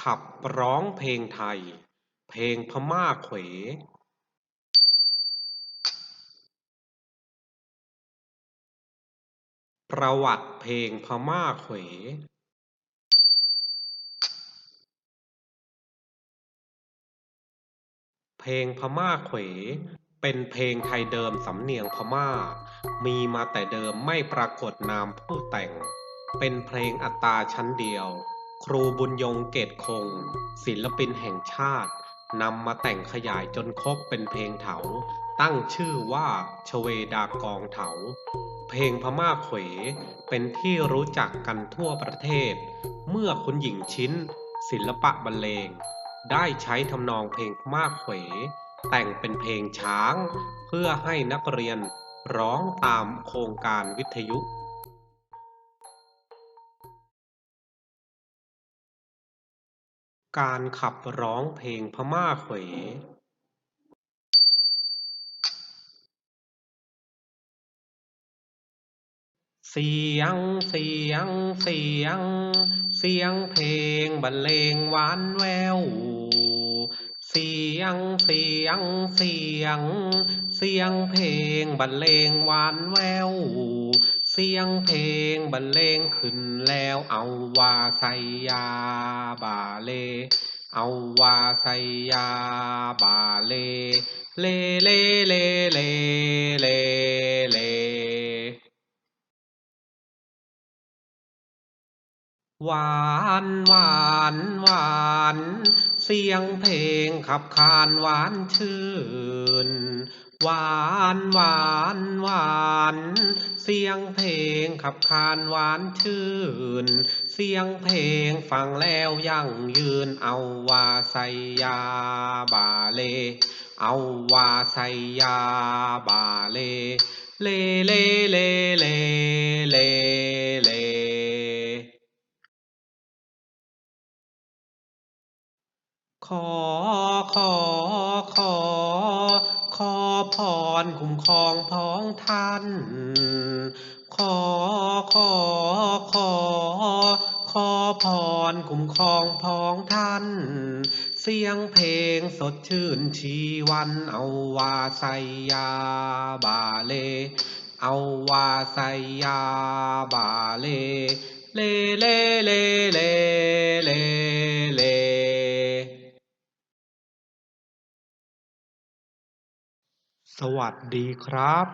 ขับร้องเพลงไทย เพลงพม่าเขวประวัติเพลงพม่าเขว เพลงพม่าเขว เป็นเพลงไทยเดิมสำเนียงพม่า มีมาแต่เดิมไม่ปรากฏนามผู้แต่ง เป็นเพลงอัตราชั้นเดียว ครูบุญยงเกตคง ศิลปินแห่งชาตินำมาแต่งขยายจนครบเป็นเพลงเถา ตั้งชื่อว่าชเวดากองเถา เพลงพม่าเขวเป็นที่รู้จักกันทั่วประเทศ เมื่อคุณหญิงชิ้น ศิลปะบรรเลง ได้ใช้ทำนองเพลงพม่าเขวแต่งเป็นเพลงช้าง เพื่อให้นักเรียนร้องตามโครงการวิทยุ การขับร้องเพลงพม่าเขวเสียง เสียง เสียง เสียงเพลงบรรเลงหวานแวว เสียง เสียง เสียง เสียงเพลงบรรเลงหวานแวว สียงเพลงบรรเลงขึ้นแล้วเอาว่าใส่ยาบาเล เอาว่าใส่ยาบาเล เลเลเลเลเลเลหวานหวานหวาน เสียงเพลงขับขานหวานชื่น หวานหวานหวาน เสียงเพลงขับขานหวานชื่น เสียงเพลงฟังแล้วยั่งยืนเอาว่าใส่ยาบาเล เอาว่าใส่ยาบาเล เลเลเลเลเลเลขอขอขอ ขอพรคุ้มครองพ้องท่าน ขอขอขอ ขอพรคุ้มครองพ้องท่าน เสียงเพลงสดชื่นชีวันเอาว่าใสยาบาเล เอาว่าใสยาบาเล เลเลเลเล สวัสดีครับ